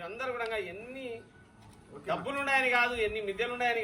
మీరందరూ కూడా ఎన్ని డబ్బులున్నాయని కాదు ఎన్ని మిద్దెలున్నాయని